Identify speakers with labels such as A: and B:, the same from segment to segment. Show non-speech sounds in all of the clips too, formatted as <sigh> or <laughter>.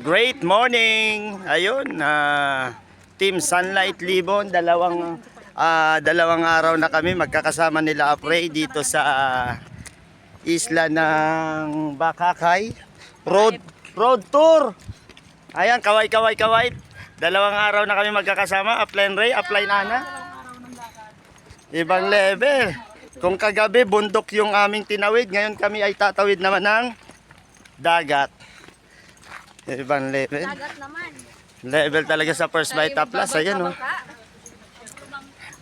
A: Great morning! Ayun, ah, Team Sunlight Libon, dalawang ah, dalawang araw na kami magkakasama nila Apray dito sa ah, isla ng Bakakay. Road road tour. Ayan, kaway kaway kaway. Dalawang araw na kami magkakasama, upline Ray, upline Ana. Ibang level. Kung kagabi bundok yung aming tinawid, ngayon kami ay tatawid naman ng dagat. Ibang level.
B: Dagat naman.
A: Level talaga sa First Bite Top Plus. Ayan oh.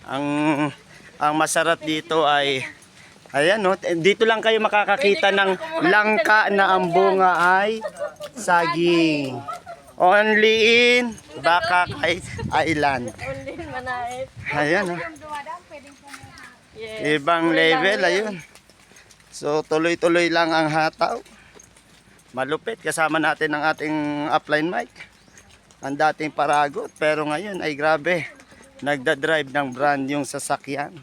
A: Ang ang masarap dito ay Ayan no, dito lang kayo makakakita ng langka na ang bunga ay saging. Only in Bakakay Island.
B: Ulin manait.
A: Ayan oh.
B: Kumuha. Yes.
A: Ibang level, ayun. So tuloy-tuloy lang ang hataw. Malupit, kasama natin ang ating upline mic. Ang dating paragot, pero ngayon ay grabe. Nagda-drive ng brand yung sasakyan.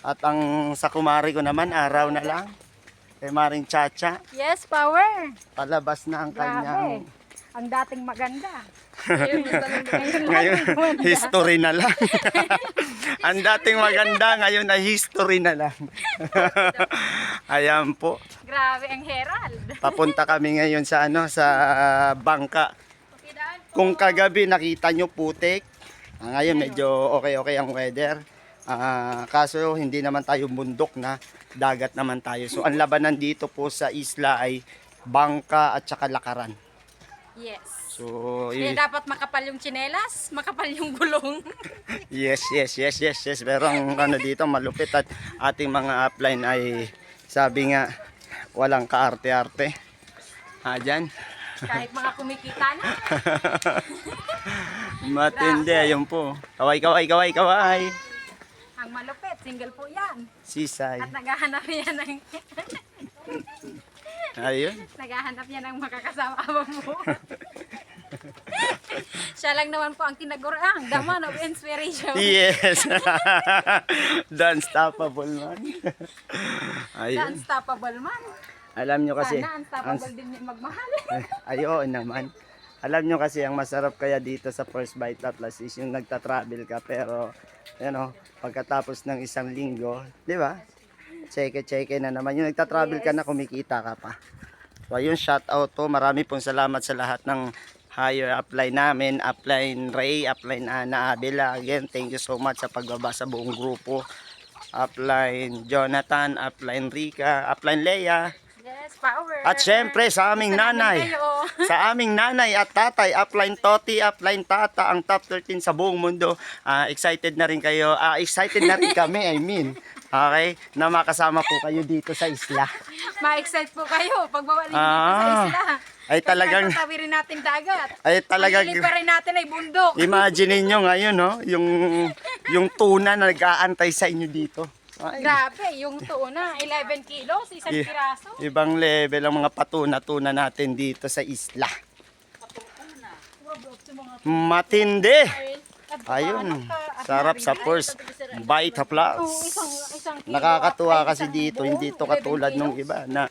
A: At ang sa kumari ko naman, araw na lang. Kay Maring Chacha,
B: Yes, power.
A: palabas na ang kanyang...
B: Grabe. Ang dating maganda. <laughs>
A: Ngayon, history na lang. <laughs> ang dating maganda, ngayon ay history na lang. <laughs> Ayan po.
B: Grabe ang herald. <laughs>
A: Papunta kami ngayon sa ano sa bangka. Kung kagabi nakita nyo putik, ah, ngayon medyo okay-okay ang weather. Ah, kaso hindi naman tayo bundok na dagat naman tayo. So ang labanan dito po sa isla ay bangka at saka lakaran.
B: Yes.
A: So
B: Kaya
A: i-
B: dapat makapal yung tsinelas, makapal yung gulong. <laughs>
A: yes, yes, yes, yes, yes. Pero ang ano dito malupit at ating mga upline ay sabi nga walang kaarte-arte. Ah, dyan.
B: Kahit mga kumikita na. <laughs>
A: Matindi, ayun po. Kaway, kaway, kaway, kaway.
B: Ang malupit, single po yan.
A: Sisay.
B: At naghahanap yan ng
A: Ayun. <laughs>
B: naghahanap yan ng makakasama mo. <laughs> Siya lang naman po ang tinagurang, the man of inspiration.
A: Yes. <laughs> The unstoppable man.
B: The
A: Ayun.
B: unstoppable man.
A: Alam nyo kasi.
B: Sana unstoppable din yung magmahal. <laughs>
A: Ay, oo naman. Alam nyo kasi ang masarap kaya dito sa First Bite Atlas is yung nagta-travel ka pero you know, pagkatapos ng isang linggo, di ba? Check check na naman. Yung nagta-travel ka na kumikita ka pa. So ayun, shout out to. Marami pong salamat sa lahat ng higher upline namin, upline Ray, upline Ana Abela. Again, thank you so much sa pagbaba sa buong grupo. Upline Jonathan, upline Rika, upline Leia,
B: Yes, power.
A: at syempre sa aming
B: Salamat
A: nanay. <laughs> sa aming nanay at tatay, upline Toti, upline Tata, ang top 13 sa buong mundo. Ah, excited na rin kayo. Ah, excited na rin kami, I mean. Okay? Na makasama po kayo dito sa isla.
B: Ma-excite po kayo pag bawalin dito
A: Ah,
B: sa isla.
A: Ay talagang-
B: Kasi rin natin dagat.
A: Ay talagang
B: Ang rin natin ay bundok.
A: imagine niyo ngayon, no? Yung yung tuna na nag-aantay sa inyo dito. Ay,
B: Grabe, yung tuna, 11 kilos, isang
A: i-
B: piraso.
A: ibang level ang mga patuna-tuna natin dito sa isla. Matindi.
B: At
A: Ayun, sarap sa first bite of
B: Oo,
A: plus.
B: isang, isang kilo
A: Nakakatuwa kasi dito, hindi to
B: 11
A: katulad nung iba na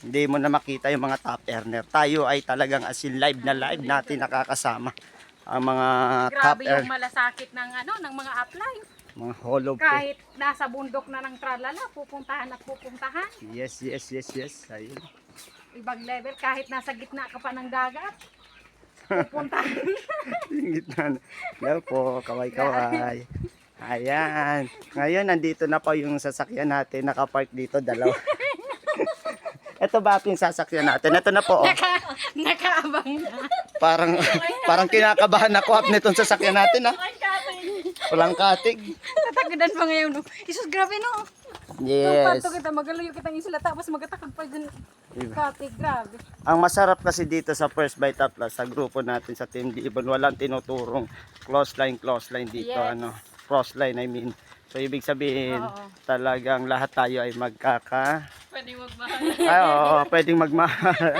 A: hindi mo na makita yung mga top earner. Tayo ay talagang as in live na live natin nakakasama ang mga top
B: Grabe
A: earner,
B: yung malasakit ng ano, ng mga upline.
A: mga hollow.
B: Kahit nasa bundok na ng tralala, pupuntahan at pupuntahan.
A: Yes, yes, yes, yes. Ayun.
B: Ibang level, kahit nasa gitna ka pa ng dagat, <laughs> pupuntahan.
A: Yung gitna. na. Hello po, kaway-kaway. <laughs> Ayan. Ngayon, nandito na po yung sasakyan natin. Nakapark dito, dalawa. <laughs> Ito ba ating sasakyan natin? Ito na po. Oh.
B: Naka, nakaabang na.
A: Parang parang kinakabahan ako up nitong sasakyan natin ha. Walang katig.
B: Tatagudan pa ngayon. No? Isus, grabe no.
A: Yes.
B: Pato kita, magaluyo kitang isla, tapos magatakad pa dyan.
A: Diba?
B: Katig, grabe.
A: Ang masarap kasi dito sa First Bite Atlas, sa grupo natin sa Team Ibon, walang tinuturong close line, close line dito.
B: Yes.
A: ano Cross line, I mean. So, ibig sabihin,
B: Oo.
A: talagang lahat tayo ay magkaka...
B: Pwede magmahal. <laughs>
A: Ay, oo, pwedeng magmahal.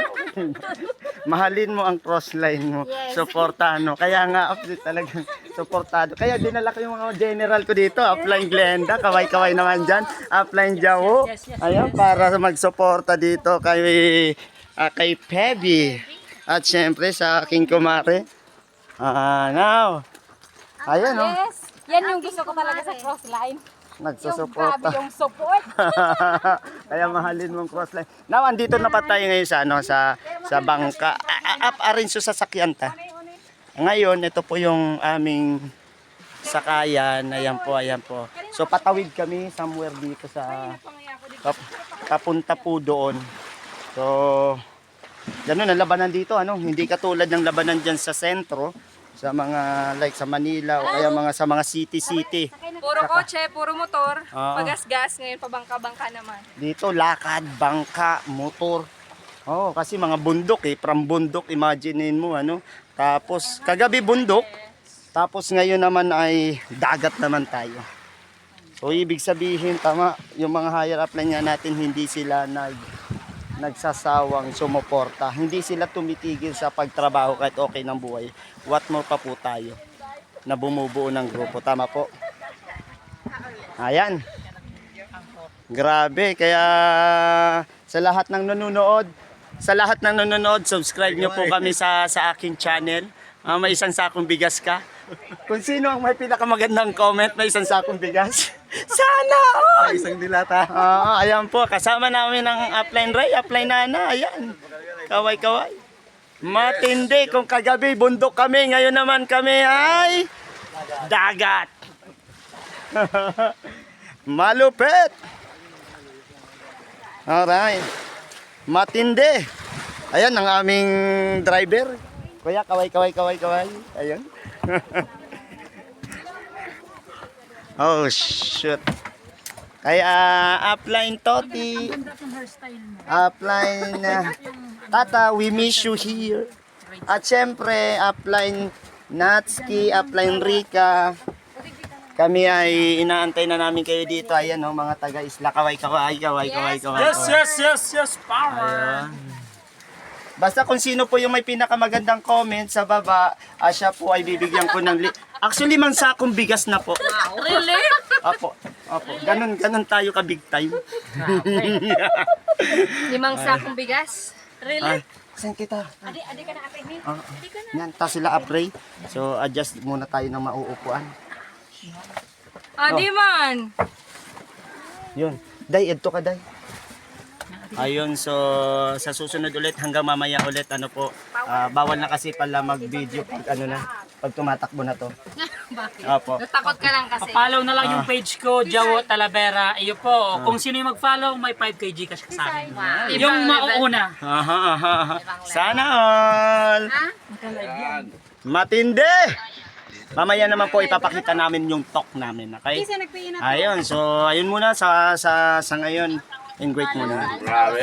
A: <laughs> Mahalin mo ang cross line mo.
B: Yes.
A: Suportahan mo. Kaya nga, opposite talagang suportado. Kaya dinala ko yung mga general ko dito. Upline Glenda, kaway-kaway naman dyan. Upline Jawo.
B: Yes, yes, yes,
A: Ayun, para magsuporta dito kay, ah, kay Pebi. At syempre sa aking kumare. Ah, now. Ayan oh.
B: Yes. Yan yung gusto ko talaga sa crossline. Yung grabe
A: Nagsusuporta.
B: yung support. <laughs>
A: Kaya mahalin mong crossline. Now, andito na pa tayo ngayon sa, ano, sa, sa bangka. Up arin sa sasakyan ta. Ngayon, ito po yung aming sakayan. Ayan po, ayan po. So, patawid kami somewhere dito sa pap- papunta po doon. So, ganun ang labanan dito. Ano? Hindi katulad ng labanan dyan sa sentro. Sa mga, like sa Manila o kaya mga sa mga city-city.
C: Puro kotse, puro motor,
A: Oo.
C: pagas-gas, ngayon pabangka-bangka naman.
A: Dito, lakad, bangka, motor. Oh, kasi mga bundok eh, from bundok, imaginein mo ano. Tapos kagabi bundok, tapos ngayon naman ay dagat naman tayo. So ibig sabihin tama, yung mga higher upline nga natin hindi sila nag nagsasawang sumuporta. Hindi sila tumitigil sa pagtrabaho kahit okay ng buhay. What more pa po tayo na bumubuo ng grupo. Tama po. Ayan. Grabe, kaya sa lahat ng nanonood, sa lahat ng nanonood, subscribe nyo po kami sa sa aking channel. Ah, may isang sakong bigas ka. Kung sino ang may pinakamagandang comment, may isang sakong bigas. <laughs> Sana all!
D: Isang dilata.
A: Oo, ayan po, kasama namin ang upline Ray, upline Nana, ayan. Kaway-kaway. Matindi, kung kagabi bundok kami, ngayon naman kami ay dagat. <laughs> Malupit. Alright. Matindi. Ayan ang aming driver. Kuya, kaway, kaway, kaway, kaway. Ayan. <laughs> oh, shoot. Kaya upline Toti. Upline uh, <laughs> Tata, we miss you here. At syempre, upline Natski, upline Rika. Kami ay inaantay na namin kayo dito. Ayan oh, mga taga Isla. Kaway, kaway, kaway, kaway, kaway.
D: Yes,
A: kaway.
D: yes, yes, yes, power.
A: Ayan. Basta kung sino po yung may pinakamagandang comment sa baba, ah, siya po ay bibigyan ko ng... Li- Actually, mang sakong bigas na po.
C: Really?
A: Apo, apo. Ganun, ganun tayo ka big time.
C: Limang sakong bigas?
A: Ay,
C: Really?
A: saan kita?
B: Adi, adi ka na ate ni.
A: Ah, yan, ta sila apray. So, adjust muna tayo ng mauupuan.
C: Ah, di man.
A: Yun. Day, edto ka, Day. Ayun, so sa susunod ulit hanggang mamaya ulit ano po, ah, bawal na kasi pala mag-video pag ano na, pag tumatakbo na to. <laughs> Opo.
C: Natakot ka lang kasi.
D: Follow na lang yung page ko, Jawo Talavera. Iyo po, kung sino yung mag-follow, may 5k Gcash ka sa akin. Yung mauuna.
A: Aha, aha, aha. Sana all! Matindi! Mamaya naman po ipapakita namin yung talk namin, okay? Ayun, so ayun muna sa sa sa ngayon. Invite muna.